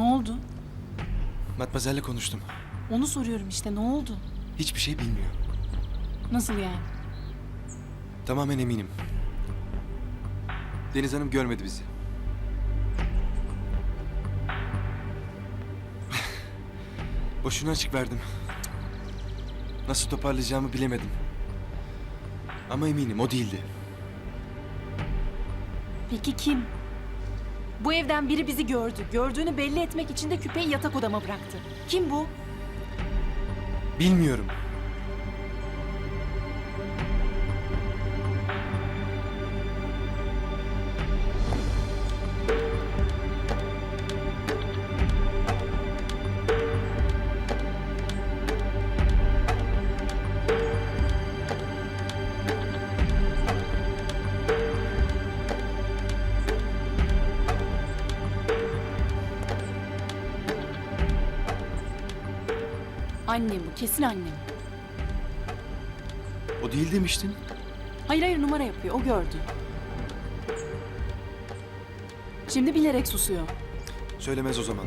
oldu? Matmazel'le konuştum. Onu soruyorum işte ne oldu? Hiçbir şey bilmiyor. Nasıl yani? Tamamen eminim. Deniz Hanım görmedi bizi. Boşuna açık verdim. Nasıl toparlayacağımı bilemedim. Ama eminim o değildi. Peki kim? Bu evden biri bizi gördü. Gördüğünü belli etmek için de küpeyi yatak odama bıraktı. Kim bu? Bilmiyorum. Annem bu. Kesin annem. O değil demiştin. Hayır hayır numara yapıyor. O gördü. Şimdi bilerek susuyor. Söylemez o zaman.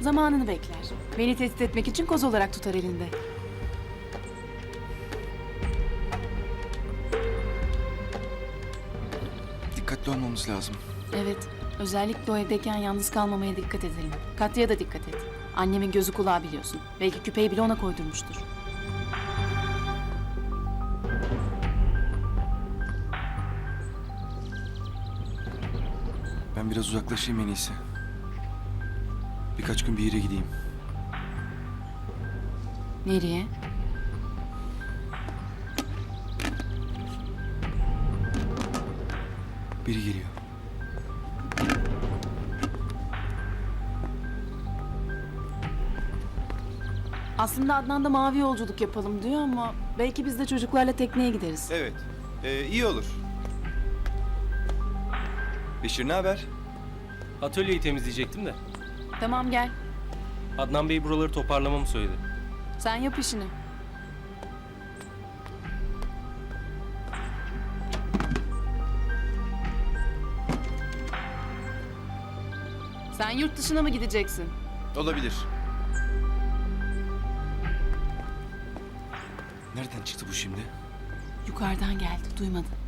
Zamanını bekler. Beni tehdit etmek için koz olarak tutar elinde. Dikkatli olmamız lazım. Evet. Özellikle o evdeyken yalnız kalmamaya dikkat edelim. Katya da dikkat et. Annemin gözü kulağı biliyorsun. Belki küpeyi bile ona koydurmuştur. Ben biraz uzaklaşayım en iyisi. Birkaç gün bir yere gideyim. Nereye? Biri geliyor. Aslında Adnan da mavi yolculuk yapalım diyor ama belki biz de çocuklarla tekneye gideriz. Evet. Ee, iyi olur. Beşir ne haber? Atölyeyi temizleyecektim de. Tamam gel. Adnan Bey buraları toparlamamı söyledi. Sen yap işini. Sen yurt dışına mı gideceksin? Olabilir. Nereden çıktı bu şimdi? Yukarıdan geldi, duymadın.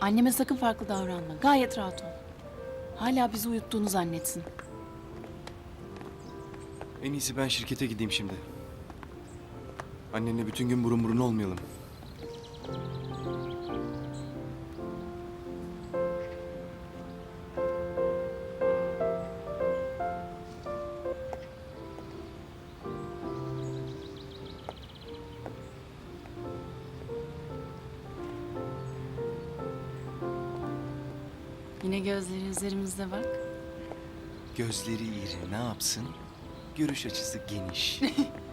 Anneme sakın farklı davranma. Gayet rahat ol. Hala bizi uyuttuğunu zannetsin. En iyisi ben şirkete gideyim şimdi. Annenle bütün gün burun burun olmayalım. Yine gözleri üzerimizde bak. Gözleri iri ne yapsın? Görüş açısı geniş.